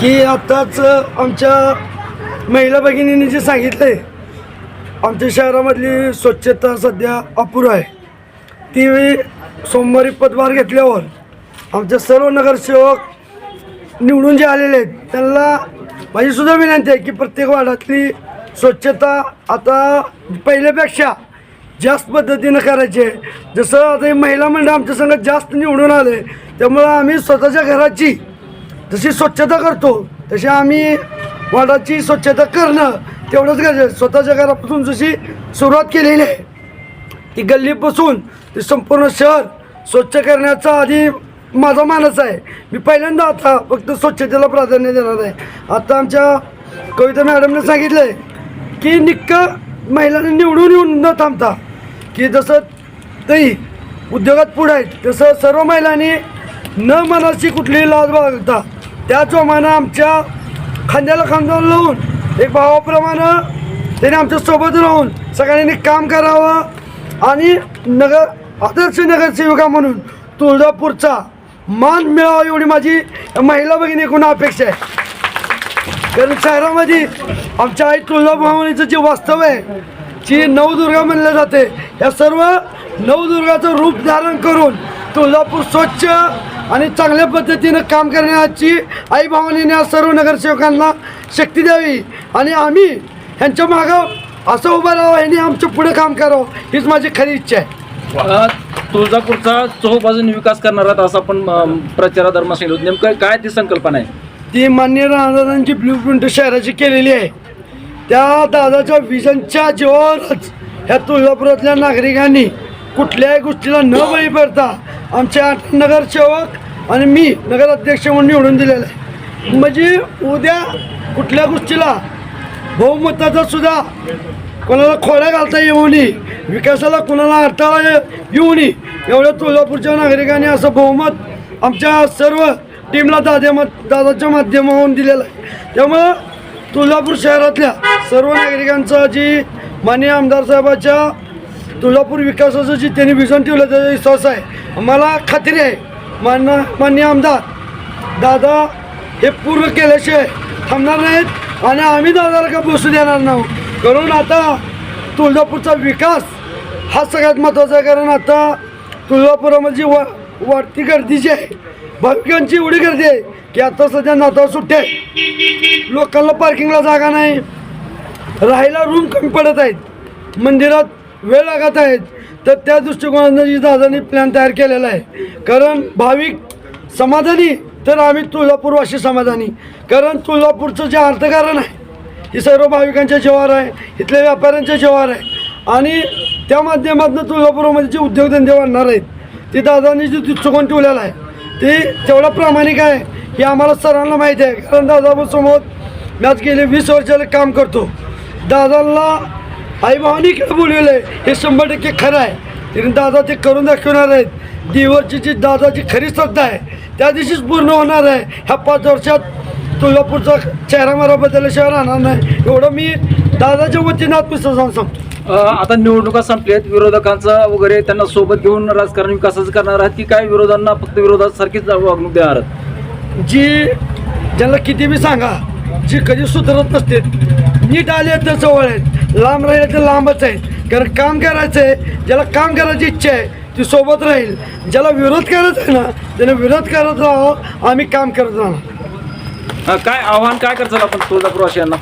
की आत्ताच आमच्या महिला भगिनींनी जे सांगितलं आहे आमच्या शहरामधली स्वच्छता सध्या अपुर आहे. ती सोमवारी पदभार घेतल्यावर आमच्या सर्व नगरसेवक निवडून जे आलेले आहेत त्यांना माझीसुद्धा विनंती आहे की प्रत्येक वार्डातली स्वच्छता आता पहिल्यापेक्षा जास्त पद्धतीनं करायची आहे. जसं आता महिला मंडळ आमच्या संघात जास्त निवडून आले त्यामुळं आम्ही स्वतःच्या घराची जशी स्वच्छता करतो तशी आम्ही वाडाची स्वच्छता करणं तेवढंच गरजेचं आहे. स्वतःच्या घरापासून जशी सुरुवात केलेली आहे ती गल्लीपासून ते संपूर्ण शहर स्वच्छ करण्याचा आधी माझा मानस आहे मी पहिल्यांदा आता फक्त स्वच्छतेला प्राधान्य देणार आहे आता आमच्या कविता मॅडमने सांगितलं आहे की निक्क महिलांना निवडून येऊन न थांबता की जसं ते उद्योगात पुढे आहेत तसं सर्व महिलांनी न मनाची कुठलीही लाज बाळगता त्याचप्रमाणे आमच्या खांद्याला खांदा लावून एक भावाप्रमाणे त्याने आमच्यासोबत राहून सगळ्यांनी काम करावं. आणि नगर आदर्श नगरसेविका म्हणून तुळजापूरचा मान मिळावा एवढी माझी महिला भगिनीकडून अपेक्षा आहे. कारण शहरामध्ये आमच्या आई तुळजाभवानीचं जे वास्तव आहे जी नवदुर्गा म्हणलं जाते या सर्व नवदुर्गाचं रूप धारण करून तुळजापूर स्वच्छ आणि चांगल्या पद्धतीनं काम करण्याची आई भवानीने या सर्व नगरसेवकांना शक्ती द्यावी. आणि आम्ही ह्यांच्या मागं असं उभं राहावं ह्यांनी आमच्या पुढे काम करावं हीच माझी खरी इच्छा आहे. तुळजापूरचा चोहबाजूने विकास करणार आहात असं आपण अम, प्रचारादरम्यान सांगितलं. नेमकं काय ती संकल्पना आहे? ती मान्य राहणाऱ्यांची ब्ल्यू प्रिंट शहराची केलेली आहे. त्या दादाच्या विजनच्या जीवावरच ह्या तुळजापुरातल्या नागरिकांनी कुठल्याही गोष्टीला न बळी पडता आमचे आठ नगरसेवक आणि मी नगराध्यक्ष म्हणून निवडून दिलेलं आहे. म्हणजे उद्या कुठल्या गोष्टीला बहुमताचा सुद्धा कोणाला खोड्या घालता येऊ नये विकासाला कोणाला अडथळा येऊ नये एवढ्या तुळजापूरच्या नागरिकांनी असं बहुमत आमच्या सर्व टीमला दाद्या दादाच्या माध्यमाहून दिलेलं आहे. त्यामुळं तुळजापूर शहरातल्या सर्व नागरिकांचा जी माननीय आमदार साहेबाच्या तुळजापूर विकासाचं जी त्यांनी विजन ठेवलं त्याचा विश्वास आहे. मला खात्री आहे मान्य माननीय आमदार दादा हे पूर्ण केल्याशिवाय थांबणार नाहीत आणि आम्ही दादाला का बसू देणार नाही? कारण आता तुळजापूरचा विकास हा सगळ्यात महत्त्वाचा आहे. कारण आता तुळजापुरामध्ये वा वाढती गर्दी जी आहे भाविकांची एवढी गर्दी आहे की आता सध्या नाताळ सुट्टे आहे. लोकांना पार्किंगला जागा नाही. राहायला रूम कमी पडत आहेत. मंदिरात वेळ लागत आहेत. तर त्या दृष्टिकोनानं जी दादांनी प्लॅन तयार केलेला आहे. कारण भाविक समाधानी तर आम्ही तुळजापूरवासी समाधानी. कारण तुळजापूरचं जे अर्थकारण आहे हे सर्व भाविकांच्या जेवार आहे इथल्या व्यापाऱ्यांच्या जेवार आहे. आणि त्या माध्यमातून तुळजापूरमध्ये जे उद्योगधंदे वाढणार आहेत ते दादांनी जे दृष्टिकोन ठेवलेला आहे ते तेवढा प्रामाणिक आहे हे आम्हाला सरांना माहिती आहे. कारण दादासमोर मी आज गेले वीस वर्षाला काम करतो. दादांना आई भावानीकडे बोलवलं आहे हे शंभर टक्के खरं आहे. तरी दादा ते करून दाखवणार आहेत. दिवसची जी दादाची खरी श्रद्धा आहे त्या दिवशीच पूर्ण होणार आहे. ह्या पाच वर्षात तुळजापूरचा चेहरा मारा बदलल्याशिवाय राहणार नाही. एवढं मी दादाच्या वतीनं आत्मविश्वासानं सांगतो. आता निवडणुका संपल्यात. विरोधकांचा वगैरे त्यांना सोबत घेऊन राजकारण विकासाचं करणार आहात की काय? विरोधांना फक्त विरोधात सारखीच वागणूक देणार आहात? जी ज्यांना किती बी सांगा जी कधी सुधारत नसते नीट आले तर जवळ आहेत. लांब राहिले तर लांबच आहेत कारण काम करायचं आहे ज्याला काम करायची इच्छा आहे ती सोबत राहील. ज्याला विरोध करायचा आहे ना त्याने विरोध करत राहावं आम्ही काम करत राहणार. काय आव्हान काय करचाल आपण तुळजापूरवासियांना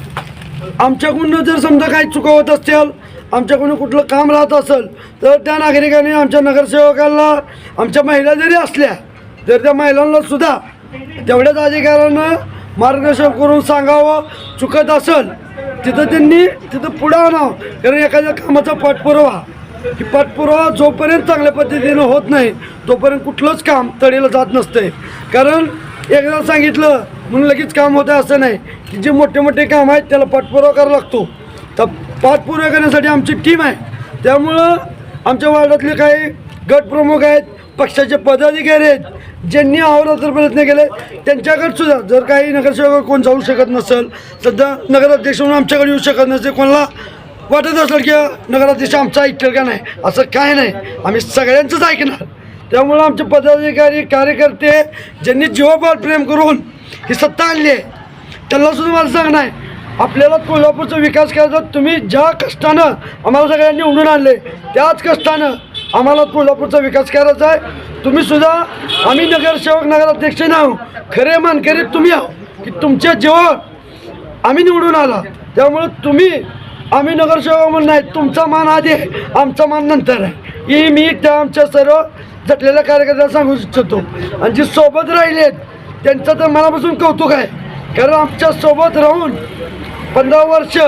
आमच्याकडून जर समजा काही चुका होत असतील आमच्याकडून कुठलं काम राहत असेल तर त्या नागरिकांनी आमच्या नगरसेवकांना आमच्या महिला जरी असल्या तर त्या महिलांना सुद्धा तेवढ्याच अधिकारानं मार्गदर्शन करून सांगावं. चुकत असेल तिथं त्यांनी तिथं पुढं आणावं. कारण एखाद्या कामाचा पाठपुरावा की पाठपुरावा जोपर्यंत चांगल्या पद्धतीनं होत नाही तोपर्यंत कुठलंच काम तडीला जात नसतंय. कारण एकदा सांगितलं म्हणून लगेच काम होतं असं नाही की जे मोठे मोठे काम आहेत त्याला पाठपुरावा करावा लागतो. तर पाठपुरावा करण्यासाठी आमची टीम आहे. त्यामुळं आमच्या वार्डातले काही गट प्रमुख आहेत पक्षाचे पदाधिकारी आहेत ज्यांनी अहोरात्र प्रयत्न केले त्यांच्याकडे सुद्धा जर काही नगरसेवक कोण जाऊ शकत नसेल सध्या नगराध्यक्ष म्हणून आमच्याकडे येऊ शकत नसेल कोणाला वाटत असेल की नगराध्यक्ष आमचा ऐकल का नाही असं काय नाही. आम्ही सगळ्यांचंच ऐकणार. त्यामुळं आमचे पदाधिकारी कार्यकर्ते ज्यांनी जीवापार प्रेम करून ही सत्ता आणली आहे त्यांना सुद्धा मला सांगणं आहे आपल्याला कोल्हापूरचा विकास करायचा तुम्ही ज्या कष्टानं आम्हाला सगळ्यांनी उडून आणले त्याच कष्टानं आम्हाला कोल्हापूरचा विकास करायचा आहे. तुम्ही सुद्धा आम्ही नगरसेवक नगराध्यक्ष नाव खरे मानकरी तुम्ही आहो की तुमच्या जीवावर आम्ही निवडून आला. त्यामुळे तुम्ही आम्ही नगरसेवक म्हणून नाही तुमचा मान आधी आहे. आमचा मान नंतर आहे. ही मी त्या आमच्या सर्व जटलेल्या कार्यकर्त्याला सांगू इच्छितो. आणि जे सोबत राहिलेत त्यांचं तर मनापासून कौतुक आहे. कारण आमच्यासोबत राहून पंधरा वर्ष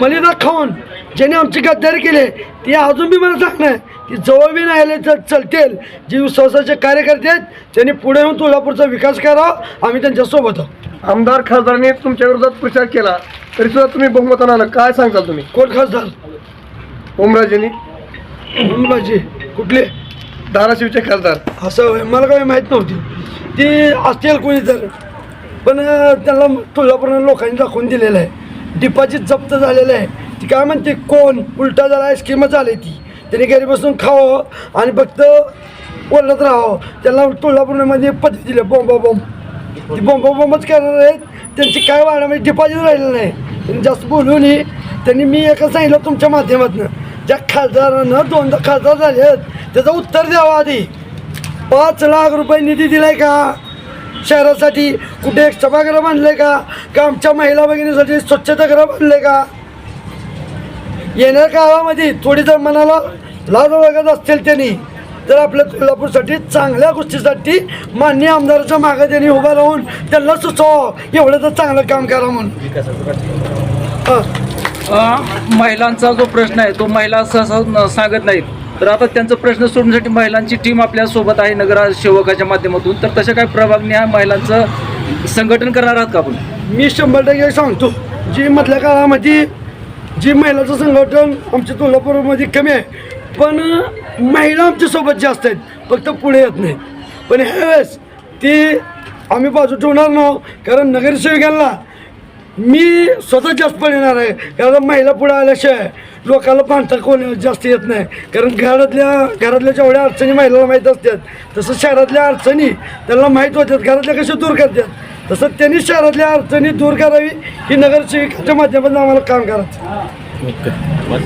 मलिदा खाऊन ज्याने आमची गद्दारी केली ती अजून बी मला सांगणं आहे की जवळ बी नाही आले तर चालतील. जे विश्वासाचे कार्यकर्ते आहेत त्यांनी पुढे येऊन तुळजापूरचा विकास करावा आम्ही त्यांच्यासोबत आहोत. आमदार खासदारांनी तुमच्या विरोधात प्रचार केला. तरी सुद्धा तुम्ही बहुमतानं आलं. काय सांगताल तुम्ही? कोण खासदार? ओमराजेंनी. मुंबईची कुठले? धाराशिवचे खासदार. असं मला काही माहीत नव्हती. ती असतील कोणी तर. पण अं, त्यांना तुळजापूर लोकांनी दाखवून दिलेलं आहे. डिपॉझिट जप्त झालेलं आहे. ती काय म्हणते? कोण? उलटा झाला स्कीमच आली ती त्यांनी घरी बसून खावं आणि फक्त बोलत राहावं. त्यांना कोल्हापूरमध्ये पद्धती दिली बॉम्बा बॉम्ब ती बॉम्बा बॉम्बच करणार आहेत. त्यांची काय वाढामध्ये डिपॉझिट म्हणजे राहिलेलं नाही. त्यांनी जास्त बोलू नये. त्यांनी मी एकच सांगितलं तुमच्या माध्यमातून. ज्या खासदारानं दोनदा खासदार झाले आहेत त्याचं उत्तर द्यावं आधी. पाच लाख रुपये निधी दिलाय का? शहरासाठी कुठे एक सभागृह आहे का? का आमच्या महिला भगिनीसाठी स्वच्छतागृह आहे का? येणाऱ्या काळामध्ये थोडी जर मनाला लाज वगैरे असतील त्यांनी. तर आपल्या कोल्हापूरसाठी चांगल्या गोष्टीसाठी मान्य आमदाराच्या मागे त्यांनी उभा राहून त्यांना सुचवावं एवढं तर चांगलं काम करा म्हणून. हां. महिलांचा जो प्रश्न आहे तो महिला सहसा सांगत नाहीत. तर आता त्यांचा प्रश्न सोडण्यासाठी महिलांची टीम आपल्यासोबत आहे नगरसेवकाच्या माध्यमातून. तर तशा काही प्रभागने ह्या महिलांचं संघटन करणार आहात का आपण? मी शंभर टक्के सांगतो. जी मधल्या काळामध्ये जी महिलाचं संघटन आमच्या कोल्हापूरमध्ये कमी आहे. पण महिला आमच्यासोबत जास्त आहेत. फक्त पुढे येत नाही पण ह्यावेळेस ती आम्ही बाजू ठेवणार नाही कारण नगरसेवकांना मी स्वतः जास्त पण येणार आहे. कारण महिला पुढे आल्याशिवाय लोकांना पांढरा कोण जास्त येत नाही. कारण घरातल्या घरातल्या जेवढ्या अडचणी महिलाला माहीत असतात तसं शहरातल्या अडचणी त्यांना माहीत होत्यात घरातल्या कशा दूर करतात. तसं त्यांनी शहरातल्या अडचणी दूर करावी ही नगरसेविकाच्या माध्यमातून आम्हाला काम करायचं.